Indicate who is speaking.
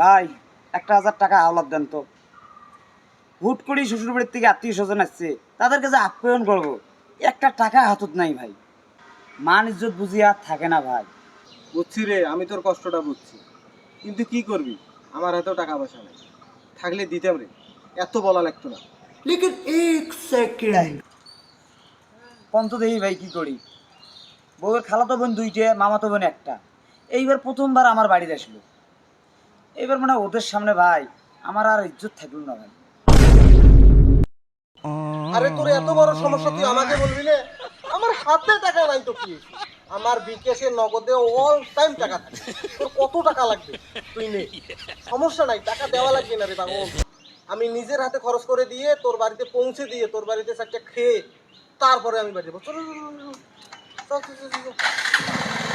Speaker 1: ভাই একটা হাজার টাকা হাওলাত দেন তো। হুট করেই শ্বশুরবাড়ির থেকে আত্মীয় স্বজন আসছে তাদের কাছে আপ্যায়ন করব। একটা টাকা হাতত নাই ভাই। মান ইজ্জত বুঝি আর থাকে না ভাই।
Speaker 2: বুঝছি রে আমি তোর কষ্টটা বুঝছি। কিন্তু কি করবি? আমার এত টাকা পয়সা নেই। থাকলে দিতাম রে এত বলা লাগতো না।
Speaker 1: লেকিন দেহি ভাই কি করি? বউয়ের খালাতো বোন দুইটে মামাতো বোন একটা। এইবার প্রথমবার আমার বাড়িতে আসলো। এইবার মানে ওদের সামনে ভাই আমার আর ইজ্জত থাকল না ভাই।
Speaker 2: আরে তোর এত বড় সমস্যা তুই আমাকে বলবি না? আমার হাতে টাকা নাই তো কি? আমার বিকেশে নগদে অল টাইম টাকা থাকে। তোর কত টাকা লাগবে? তুই নে। সমস্যা নাই টাকা দেওয়া লাগবে না রে পাগল আমি নিজের হাতে খরচ করে দিয়ে তোর বাড়িতে পৌঁছে দিয়ে তোর বাড়িতে চারটা খেয়ে তারপরে আমি বাড়ি যাব। চল, চল, চল।